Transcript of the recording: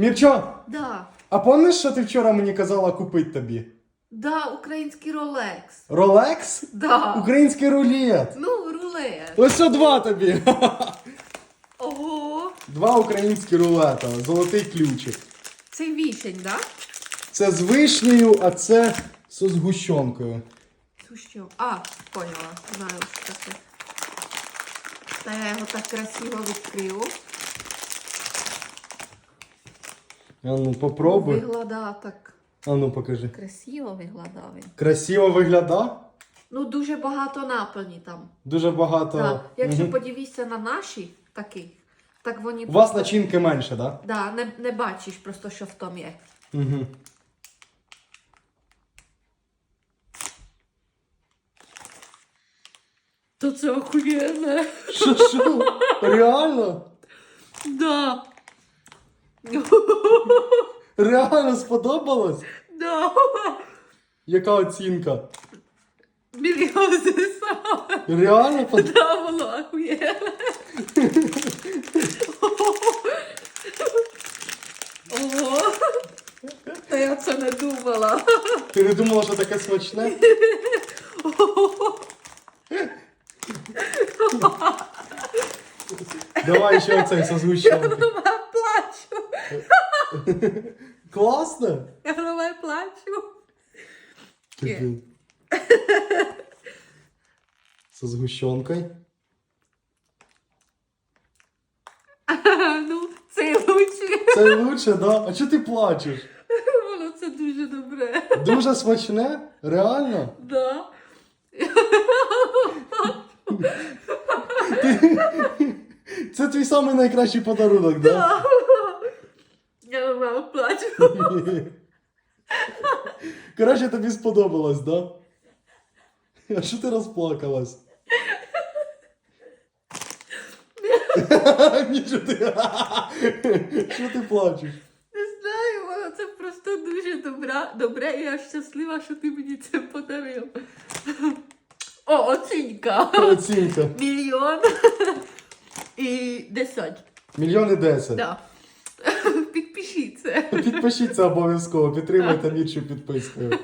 Мірчо, Да. а пам'ятаєш, що ти вчора мені казала купити тобі? Да, український Ролекс. Ролекс? Да. Український рулет. Ну, рулет. Ось що два тобі. Ого. Два українські рулета, золотий ключик. Це вішень, да? Це з вишнею, а це з згущенкою. Це що? А, поняла. Знаю, що це. Та я його так красиво відкрию. А ну попробуй. Виглядає так А ну покажи. красиво виглядав він. Красиво вигляда? Ну, дуже багато наповні там. Дуже багато. Так. Якщо Мгм. подивишся на наші такі, так вони У вас начинки менше, так? Да, не, не бачиш просто, що в тому є. Да? Угу. То це охуєнне. Що, що? Реально? Да. Реально сподобалось? Да. Яка оцінка? Мільйон зісав. Реально под... Да, воно. Ого. Та я це не думала. Ти не думала, що таке смачне? Давай ще оцей со згущенки. Я плачу. Класно? Я давай плачу. Таке. Со згущенкою. Ну, це лучше. Це лучше, да? А чого ти плачеш? Воно це дуже добре. Дуже смачне? Реально? Да. Це твій самий найкращий подарунок, да? Я давай плачу. Коротше, тобі сподобалось, да? А що ти розплакалась? Нічого ти. Що ти плачеш? Не знаю, воно це просто дуже добра, добре, і я щаслива, що ти мені це подарив. О, оцінка. Оцінка. Мільйон і десять. Мільйон і десять. Да. Підпишіться. Обов'язково, підтримайте Мірчу підпискою.